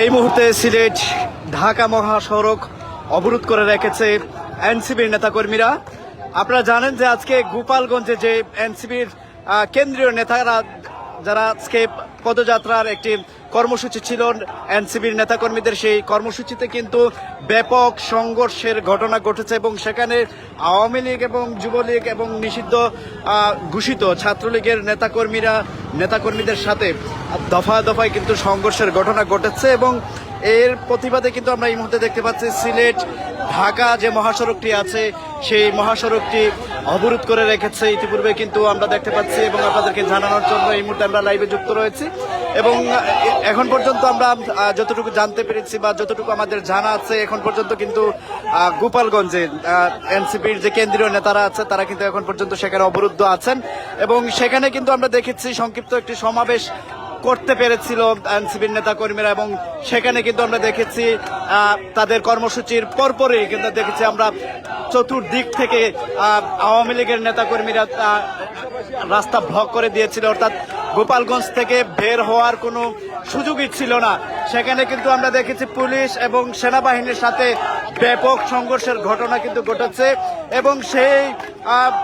এই মুহূর্তে সিলেট ঢাকা মহাসড়ক অবরোধ করে রেখেছে এনসিবির নেতাকর্মীরা। আপনারা জানেন যে আজকে গোপালগঞ্জে যে এনসিবির কেন্দ্রীয় নেতারা, যারা আজকে পদযাত্রার একটি কর্মসূচি ছিল এনসিবির নেতাকর্মীদের সেই কর্মসূচিতে কিন্তু ব্যাপক সংঘর্ষের ঘটনা ঘটেছে এবং সেখানে আওয়ামী লীগ এবং যুবলীগ এবং নিষিদ্ধ ঘোষিত ছাত্রলীগের নেতাকর্মীরা নেতাকর্মীদের সাথে দফায় দফায় কিন্তু সংঘর্ষের ঘটনা ঘটেছে এবং এর প্রতিবাদে কিন্তু আমরা এই মুহূর্তে দেখতে পাচ্ছি সিলেট, ঢাকা যে মহাসড়কটি আছে, সেই মহাসড়কটি অবরোধ করে রেখেছে ইতিপূর্বে কিন্তু আমরা দেখতে পাচ্ছি এবং আপনাদেরকে জানানোর জন্য এই মুহূর্তে আমরা লাইভে যুক্ত রয়েছি। এবং এখন পর্যন্ত আমরা যতটুকু জানতে পেরেছি বা যতটুকু আমাদের জানা আছে, এখন পর্যন্ত কিন্তু গোপালগঞ্জে এনসিপির যে কেন্দ্রীয় নেতারা আছে, তারা কিন্তু এখন পর্যন্ত সেখানে অবরুদ্ধ আছেন। এবং সেখানে কিন্তু আমরা দেখেছি সংক্ষিপ্ত একটি সমাবেশ করতে পেরেছিল এনসিপির নেতা কর্মীরা এবং সেখানে কিন্তু আমরা দেখেছি তাদের কর্মসূচির পরপরই কিন্তু দেখেছি আমরা চতুর্দিক থেকে আওয়ামী লীগের নেতা কর্মীরা রাস্তা ব্লক করে দিয়েছিল। অর্থাৎ গোপালগঞ্জ থেকে বের হওয়ার কোনো সুযোগই ছিল না। সেখানে কিন্তু আমরা দেখেছি পুলিশ এবং সেনাবাহিনীর সাথে ব্যাপক সংঘর্ষের ঘটনা কিন্তু ঘটেছে এবং সেই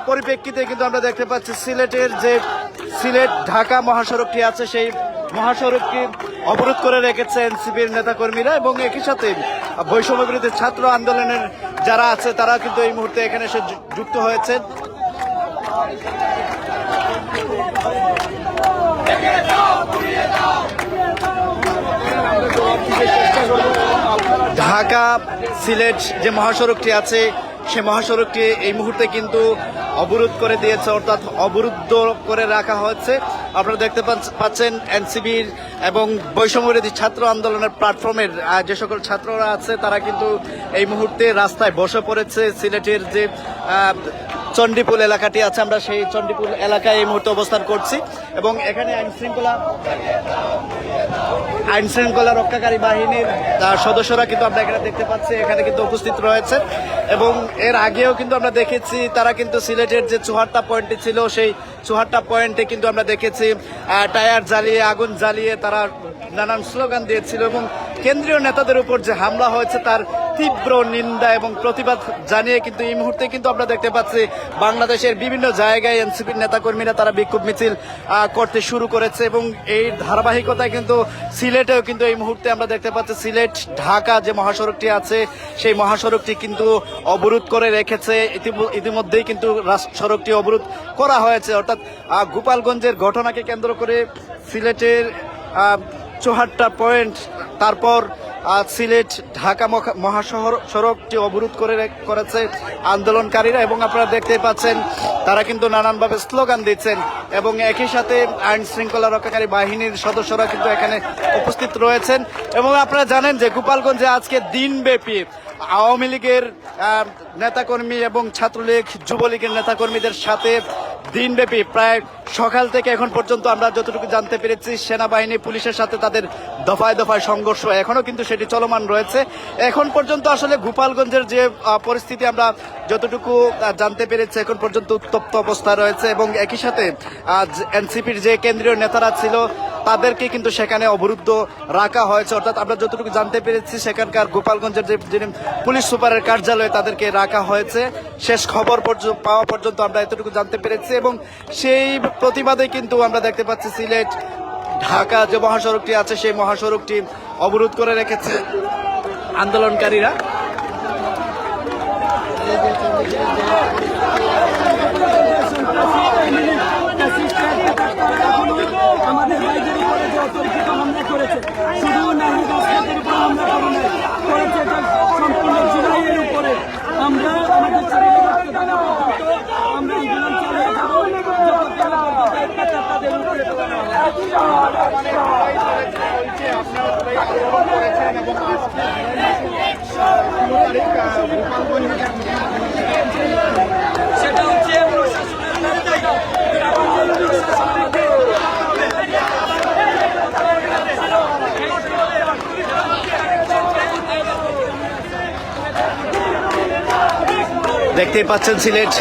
পরিপ্রেক্ষিতে কিন্তু আমরা দেখতে পাচ্ছি সিলেটের যে সিলেট ঢাকা মহাসড়কটি আছে, সেই মহাসড়ককে অবরোধ করে রেখেছে এনসিপির নেতাকর্মীরা এবং একই সাথে বৈষম্য বিরোধী ছাত্র আন্দোলনের যারা আছে তারা কিন্তু এই মুহূর্তে এখানে এসে যুক্ত হয়েছে। ঢাকা সিলেট যে মহাসড়কটি আছে, সে মহাসড়কটি এই মুহূর্তে কিন্তু অবরোধ করে দিয়েছে, অর্থাৎ অবরুদ্ধ করে রাখা হয়েছে। আপনারা দেখতে পাচ্ছ- পাচ্ছেন এনসিবির এবং বৈষম্যবিরোধী ছাত্র আন্দোলনের প্ল্যাটফর্মের যে সকল ছাত্ররা আছে, তারা কিন্তু এই মুহূর্তে রাস্তায় বসে পড়েছে সিলেটের যে চণ্ডীপুল এলাকাটি আছে, আমরা সেই চণ্ডীপুল এলাকায় এই মুহূর্তে অবস্থান করছি। এবং এখানে আইন শৃঙ্খলা আইন শৃঙ্খলা রক্ষাকারী বাহিনীর সদস্যরা কিন্তু আমরা এখানে দেখতে পাচ্ছি, এখানে কিন্তু উপস্থিত রয়েছে এবং এর আগেও কিন্তু আমরা দেখেছি, তারা কিন্তু সিলেটের যে চুহাট্টা পয়েন্টটি ছিল, সেই চুহাট্টা পয়েন্টে কিন্তু আমরা দেখেছি টায়ার জ্বালিয়ে, আগুন জ্বালিয়ে তারা নানান স্লোগান দিয়েছিল। এবং কেন্দ্রীয় নেতাদের উপর যে হামলা হয়েছে, তার তীব্র নিন্দা এবং প্রতিবাদ জানিয়ে কিন্তু এই মুহূর্তে কিন্তু আমরা দেখতে পাচ্ছি বাংলাদেশের বিভিন্ন জায়গায় এনসিপির নেতাকর্মীরা তারা বিক্ষোভ মিছিল করতে শুরু করেছে এবং এই ধারাবাহিকতায় কিন্তু সিলেটেও কিন্তু এই মুহূর্তে আমরা দেখতে পাচ্ছি সিলেট, ঢাকা যে মহাসড়কটি আছে, সেই মহাসড়কটি কিন্তু অবরোধ করে রেখেছে। ইতিম- ইতিমধ্যেই কিন্তু সড়কটি অবরোধ করা হয়েছে। অর্থাৎ গোপালগঞ্জের ঘটনাকে কেন্দ্র করে সিলেটের চৌহাট্টা পয়েন্ট, তারপর সিলেট, ঢাকা মহা- মহাশহর সড়কটি অবরোধ করে করেছে আন্দোলনকারীরা এবং আপনারা দেখতে পাচ্ছেন, তারা কিন্তু নানানভাবে স্লোগান দিচ্ছেন এবং একই সাথে আইন শৃঙ্খলা রক্ষাকারী বাহিনীর সদস্যরা কিন্তু এখানে উপস্থিত রয়েছেন এবং আপনারা জানেন যে গোপালগঞ্জে আজকে দিনব্যাপী আওয়ামী লীগের নেতাকর্মী এবং ছাত্রলীগ, যুবলীগের নেতাকর্মীদের সাথে দিনব্যাপী। প্রায় সকাল থেকে এখন পর্যন্ত আমরা যতটুকু জানতে পেরেছি, সেনাবাহিনী, পুলিশের সাথে তাদের দফায় দফায় সংঘর্ষ এখনও কিন্তু সেটি চলমান রয়েছে। এখন পর্যন্ত আসলে গোপালগঞ্জের যে পরিস্থিতি আমরা যতটুকু জানতে পেরেছি, এখন পর্যন্ত উত্তপ্ত অবস্থা রয়েছে এবং একই সাথে আজ এনসিপির যে কেন্দ্রীয় নেতারা ছিল, তাদেরকে কিন্তু সেখানে অবরুদ্ধ রাখা হয়েছে। অর্থাৎ আমরা যতটুকু জানতে পেরেছি, সেখানকার গোপালগঞ্জের যে, যিনি পুলিশ সুপারের কার্যালয়ে তাদেরকে রাখা হয়েছে। শেষ খবর পাওয়া পর্যন্ত আমরা এতটুকু জানতে পেরেছি। এবং সেই প্রতিবাদে কিন্তু আমরা দেখতে পাচ্ছি সিলেট, ঢাকা যে মহাসড়কটি আছে, সেই মহাসড়কটি অবরোধ করে রেখেছে আন্দোলনকারীরা আমাদের ভাইদের উপরে যে অতর্কিত হামলা করেছে শুধু নারী গাছের উপর হামলা করে নাই করেছে এটা সম্পূর্ণ জুলাইয়ের উপরে আমরা আমাদের শরীরে রক্ত থাকা পর্যন্ত আমরা আন্দোলন চালিয়ে যাব যতক্ষণ না পর্যন্ত এই পেশা তাদের উপরে তোলা হবে। সেটা হচ্ছে প্রশাসনের দায়িত্ব। আমাদের প্রশাসনের দায়িত্ব। দেখতেই পাচ্ছেন সিলেট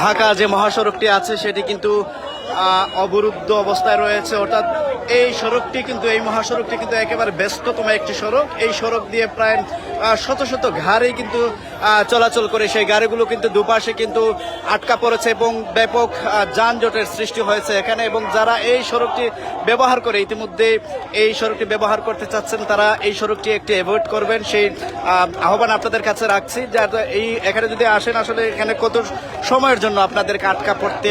ঢাকা যে মহাসড়কটি আছে সেটি কিন্তু অবরুদ্ধ অবস্থায় রয়েছে। অর্থাৎ এই সড়কটি কিন্তু এই মহাসড়কটি কিন্তু একেবারে ব্যস্ততম একটি সড়ক। এই সড়ক দিয়ে প্রায় শত শত গাড়ি কিন্তু চলাচল করে সেই গাড়িগুলো কিন্তু দুপাশে কিন্তু আটকা পড়েছে এবং ব্যাপক যানজটের সৃষ্টি হয়েছে এখানে এবং যারা এই সড়কটি ব্যবহার করে ইতিমধ্যে এই সড়কটি ব্যবহার করতে চাচ্ছেন তারা এই সড়কটি একটি অ্যাভয়েড করবেন। সেই আহ, আহ্বান আপনাদের কাছে রাখছি যাতে এই এখানে যদি আসেন আসলে এখানে কত সময়ের জন্য আপনাদেরকে আটকা পড়তে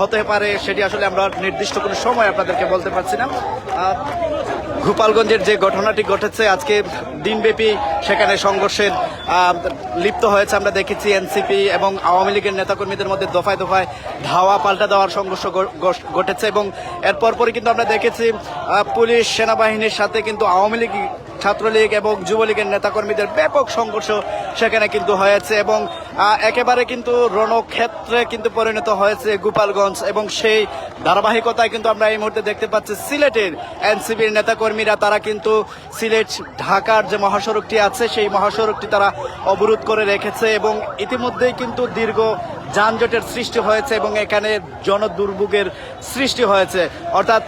হতে পারে, সেটি আসলে আমরা নির্দিষ্ট কোনো সময় আপনাদেরকে বলতে পারছি না। গোপালগঞ্জের যে ঘটনাটি ঘটেছে, আজকে দিনব্যাপী সেখানে সংঘর্ষের লিপ্ত হয়েছে আমরা দেখেছি এনসিপি এবং আওয়ামী লীগের নেতাকর্মীদের মধ্যে দফায় দফায় ধাওয়া পাল্টা দেওয়ার সংঘর্ষ ঘটেছে এবং এর পরপরই কিন্তু আমরা দেখেছি পুলিশ, সেনাবাহিনীর সাথে কিন্তু আওয়ামী লীগ, ছাত্রলীগ এবং যুবলীগের নেতাকর্মীদের ব্যাপক সংঘর্ষ সেখানে কিন্তু হয়েছে এবং একেবারে কিন্তু রণক্ষেত্রে কিন্তু পরিণত হয়েছে গোপালগঞ্জ এবং সেই ধারাবাহিকতায় কিন্তু আমরা এই মুহূর্তে দেখতে পাচ্ছি সিলেটের এনসিবির নেতাকর্মীরা, তারা কিন্তু সিলেট ঢাকার যে মহাসড়কটি আছে, সেই মহাসড়কটি তারা অবরোধ করে রেখেছে এবং ইতিমধ্যেই কিন্তু দীর্ঘ যানজটের সৃষ্টি হয়েছে এবং এখানে জনদুর্ভোগের সৃষ্টি হয়েছে। অর্থাৎ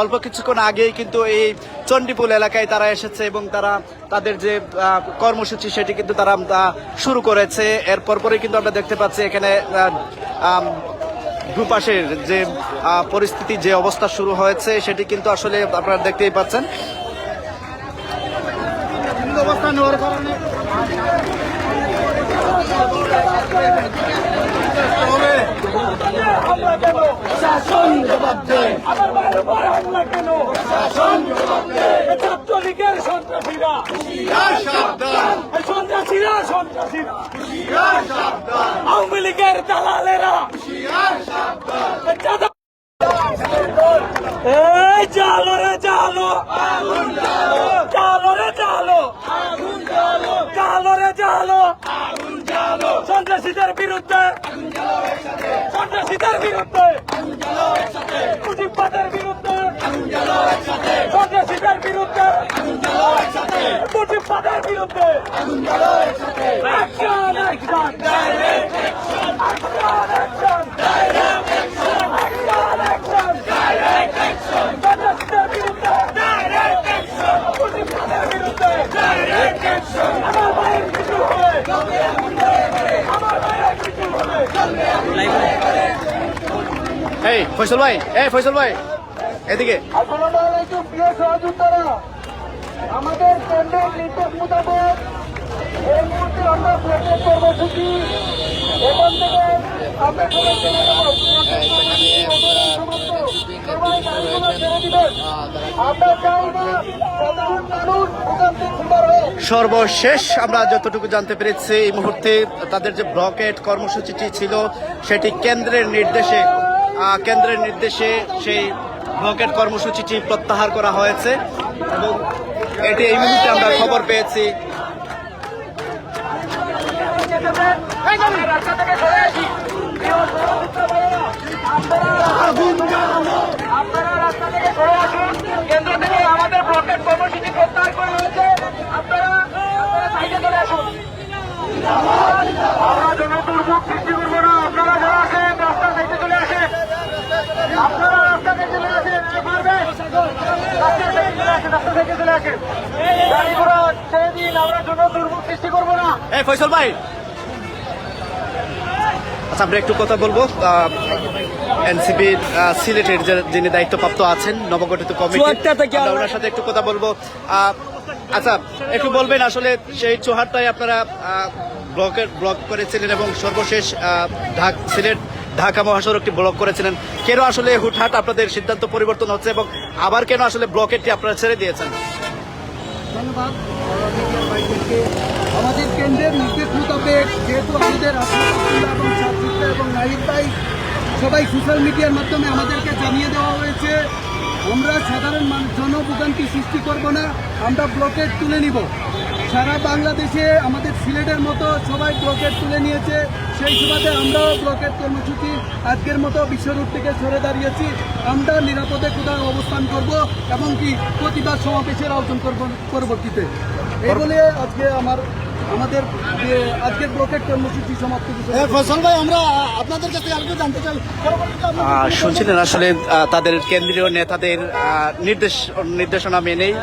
অল্প কিছুক্ষণ আগেই কিন্তু এই চণ্ডীপুল এলাকায় তারা এসেছে এবং তারা তাদের যে কর্মসূচি সেটি কিন্তু তারা শুরু করেছে। এর পরপরই কিন্তু আমরা দেখতে পাচ্ছি এখানে দুপাশের যে পরিস্থিতি, যে অবস্থা শুরু হয়েছে সেটি কিন্তু আসলে আপনারা দেখতেই পাচ্ছেন। অবস্থা নেওয়ার কারণে শাসন জবাব দেয় আমার ভাইয়ের উপর হামলা কেন? শাসন জবাব দেয় ছাত্রলীগের সন্ত্রাসীরা। সন্ত্রাসীরা সন্ত্রাসীরা। আওয়ামী লীগের দালালেরা। এই জালো রে জালো জালো রে জালো জালো রে জালো সন্ত্রাসীদের বিরুদ্ধে সন্ত্রাসীদের বিরুদ্ধে মুজিববাদের বিরুদ্ধে সন্ত্রাসীদের বিরুদ্ধে মুজিববাদের বিরুদ্ধে Action, action, direct action, action, direct action, action, action, direct action, সন্ত্রাসীদের বিরুদ্ধে direct action, মুজিববাদের বিরুদ্ধে direct action, আমার ভাইয়ের কিছু হবে আমার ভাইয়ের কিছু হবে এই ফয়সল ভাই এই ফয়সল ভাই এদিকে। আমাদের কেন্দ্রের নির্দেশ মোতাবেক এই মুহূর্তে আমরা কর্মসূচি। এখান থেকে আমরা সবাই ছেড়ে সর্বশেষ আমরা যতটুকু জানতে পেরেছি এই মুহূর্তে তাদের যে ব্লকেট কর্মসূচিটি ছিল সেটি কেন্দ্রের নির্দেশে কেন্দ্রের নির্দেশে সেই ব্লকেট কর্মসূচিটি প্রত্যাহার করা হয়েছে এবং এটি এই মুহূর্তে আমরা খবর পেয়েছি। আপনারা রাস্তা থেকে সরে আসুন। কেন্দ্র থেকে আমাদের কর্মসূচি প্রত্যাহার করা হয়েছে আপনারা আপনারা সাইডে চলে আসুন। আমরা জনদুর্ভোগ সৃষ্টি করব না আপনারা যারা আসেন রাস্তা সাইডে চলে আসেন আপনারা রাস্তা থেকে চলে আসেন রাস্তা থেকে চলে আসেন রাস্তা থেকে চলে আসেন। গাড়ি ঘোড়া ছেড়ে দিন আমরা জনদুর্ভোগ সৃষ্টি করব না। এই ফয়সল ভাই। আচ্ছা আমরা একটু কথা বলব। এনসিপির সিলেটের যিনি দায়িত্বপ্রাপ্ত আছেন নবগঠিত কমিটি ওনার সাথে একটু কথা বলব। আহ, আচ্ছা একটু বলবেন আসলে সেই চৌহাট্টায় আপনারা ব্লকের ব্লক করেছিলেন এবং সর্বশেষ আহ, ঢাক সিলেট ঢাকা মহাসড়কটি ব্লক করেছিলেন। কেন আসলে হুটহাট আপনাদের সিদ্ধান্ত পরিবর্তন হচ্ছে এবং আবার কেন আসলে ব্লকেটটি আপনারা ছেড়ে দিয়েছেন? ধন্যবাদ। আমাদের কেন্দ্রের নির্দেশ মোতাবেক যেহেতু আমাদের এবং এবং নাহিদ ভাই সবাই সোশ্যাল মিডিয়ার মাধ্যমে আমাদেরকে জানিয়ে দেওয়া হয়েছে, আমরা সাধারণ মানুষ জনভোগান্তি সৃষ্টি করব না, আমরা ব্লকেট তুলে নিব। সারা বাংলাদেশে আমাদের সিলেটের মতো সবাই ব্লকেট তুলে নিয়েছে। সেই সুবাদে আমরাও ব্লকেট কর্মসূচি আজকের মতো বিশ্বরূপ থেকে সরে দাঁড়িয়েছি। আমরা নিরাপদে কোথাও অবস্থান করব এবং কি প্রতিবাদ সমাবেশের আয়োজন করব পরবর্তীতে। এই বলে আজকে আমার আমাদের যে আজকের ব্লকের কর্মসূচি সমাপ্ত ফসল ভাই আমরা আপনাদের কাছে আরেকটু জানতে চাই। শুনছিলেন আসলে তাদের কেন্দ্রীয় নেতাদের নির্দেশ নির্দেশনা মেনেই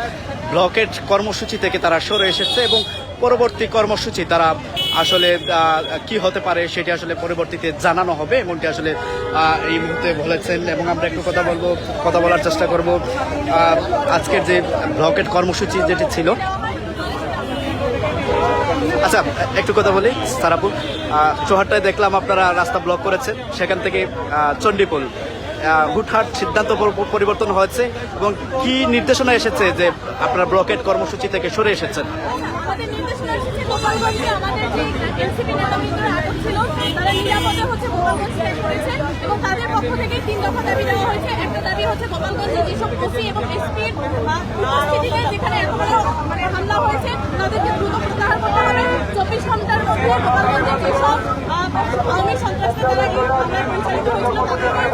ব্লকেট কর্মসূচি থেকে তারা সরে এসেছে এবং পরবর্তী কর্মসূচি তারা আসলে কি হতে পারে সেটি আসলে পরবর্তীতে জানানো হবে এমনটি আসলে এই মুহূর্তে বলেছেন। এবং আমরা একটু কথা বলব কথা বলার চেষ্টা করব আজকের যে ব্লকেট কর্মসূচি যেটি ছিল। আচ্ছা একটু কথা বলি সারাপুর। চৌহাট্টায় দেখলাম আপনারা রাস্তা ব্লক করেছেন সেখান থেকে আহ, হুটহাট সিদ্ধান্ত পরিবর্তন হয়েছে এবং কি নির্দেশনা এসেছে যে আপনারা ব্লকেট কর্মসূচি থেকে সরে এসেছেন? এবং তাদের পক্ষ থেকে তিন দফা দাবি দেওয়া হয়েছে। একটা দাবি হচ্ছে গোপালগঞ্জে যেসব এবং এসপির যেখানে হামলা হয়েছে তাদেরকে দ্রুত প্রত্যাহার করতে হবে চব্বিশ ঘণ্টার মধ্যে গোপালগঞ্জে যেসব আহ, আওয়ামী সন্ত্রাসী দ্বারা এই হামলা পরিচালিত হয়েছিল তাদেরকে জিজ্ঞাসা করে তাদেরকে বিচারের আওতায় আনতে হবে। এবং অপারেশন ডেভিল হান্টের আওতায় বাংলাদেশের প্রত্যেকটা জায়গায় যেসব আওয়ামী লীগ সন্ত্রাসীরা এখনও প্রকাশ ঘুরে বেড়াচ্ছে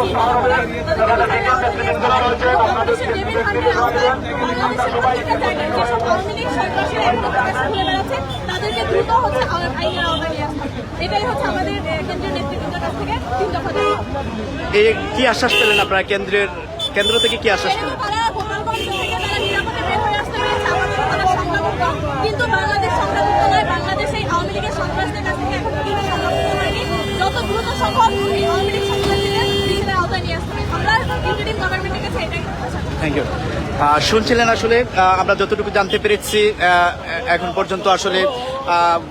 কি আশ্বাস পেলেন আপনারা কেন্দ্রের, কেন্দ্র থেকে কি আশ্বাস পেলেন? কিন্তু বাংলাদেশ বাংলাদেশ এই আওয়ামী লীগের দ্রুত সম্ভব আওয়ামী লীগ সন্ত্রাসীদের বিচারের আওতায় নিয়ে আসতে হবে আমরা ইন্টারিম গভর্নমেন্টের কাছে এটাই আশা করি। থ্যাংক ইউ শুনছিলেন আসলে আমরা যতটুকু জানতে পেরেছি এখন পর্যন্ত আসলে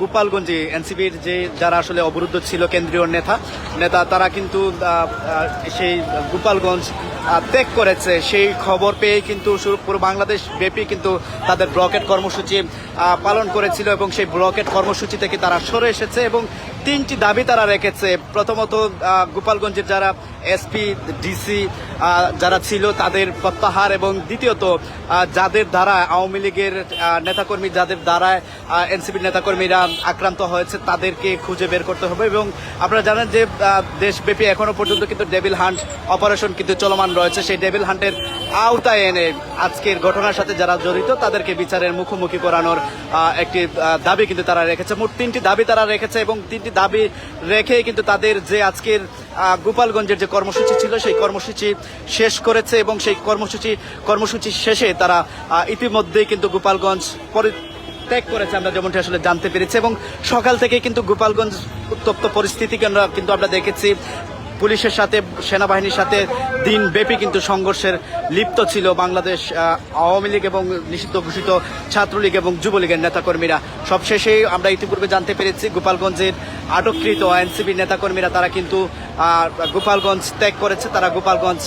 গোপালগঞ্জে এনসিপির যে যারা আসলে অবরুদ্ধ ছিল কেন্দ্রীয় নেতা নেতা তারা কিন্তু সেই গোপালগঞ্জ ত্যাগ করেছে। সেই খবর পেয়ে কিন্তু পুরো বাংলাদেশ ব্যাপী কিন্তু তাদের ব্লকেট কর্মসূচি পালন করেছিল এবং সেই ব্লকেট কর্মসূচি থেকে তারা সরে এসেছে এবং তিনটি দাবি তারা রেখেছে। প্রথমত গোপালগঞ্জের যারা এসপি, ডিসি যারা ছিল তাদের প্রত্যাহার এবং দ্বিতীয়ত যাদের দ্বারা আওয়ামী লীগের নেতাকর্মী যাদের দ্বারা এনসিপির নেতাকর্মীরা আক্রান্ত হয়েছে, তাদেরকে খুঁজে বের করতে হবে এবং আপনারা জানেন যে দেশব্যাপী এখনও পর্যন্ত কিন্তু ডেভিল হান্ট অপারেশন কিন্তু চলমান রয়েছে। সেই ডেভিল হান্টের আওতায় এনে আজকের ঘটনার সাথে যারা জড়িত, তাদেরকে বিচারের মুখোমুখি করানোর একটি দাবি কিন্তু তারা রেখেছে। মোট তিনটি দাবি তারা রেখেছে এবং তিনটি দাবি রেখে কিন্তু তাদের যে আজকের গোপালগঞ্জের যে কর্মসূচি ছিল, সেই কর্মসূচি শেষ করেছে এবং সেই কর্মসূচি কর্মসূচি শেষে তারা ইতিমধ্যেই কিন্তু গোপালগঞ্জ ত্যাগ করেছে, আমরা যেমনটি আসলে জানতে পেরেছি। এবং সকাল থেকে কিন্তু গোপালগঞ্জ উত্তপ্ত পরিস্থিতিকে আমরা কিন্তু আমরা দেখেছি পুলিশের সাথে, সেনাবাহিনীর সাথে দিনব্যাপী কিন্তু সংঘর্ষের লিপ্ত ছিল বাংলাদেশ আওয়ামী লীগ এবং নিষিদ্ধ ঘোষিত ছাত্রলীগ এবং যুবলীগের নেতাকর্মীরা। সবশেষে আমরা ইতিপূর্বে জানতে পেরেছি, গোপালগঞ্জের আটককৃত এনসিপি নেতাকর্মীরা, তারা কিন্তু গোপালগঞ্জ ত্যাগ করেছে, তারা গোপালগঞ্জ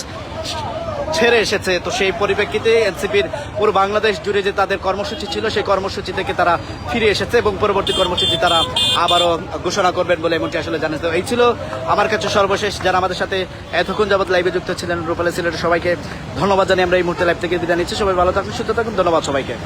ছেড়ে এসেছে। তো সেই পরিপ্রেক্ষিতে এনসিপির পুরো বাংলাদেশ জুড়ে যে তাদের কর্মসূচি ছিল, সেই কর্মসূচি থেকে তারা ফিরে এসেছে এবং পরবর্তী কর্মসূচি তারা আবারও ঘোষণা করবেন বলে এমনটি আসলে জানিয়েছে এই ছিল আমার কাছে সর্বশেষ। যারা আমাদের সাথে এতক্ষণ যাবৎ লাইভে যুক্ত ছিলেন, রূপালী সিলেটের সবাইকে ধন্যবাদ জানিয়ে আমরা এই মুহূর্তে লাইভ থেকে বিদায় নিচ্ছি। সবাই ভালো থাকুন, সুস্থ থাকুন, ধন্যবাদ সবাইকে।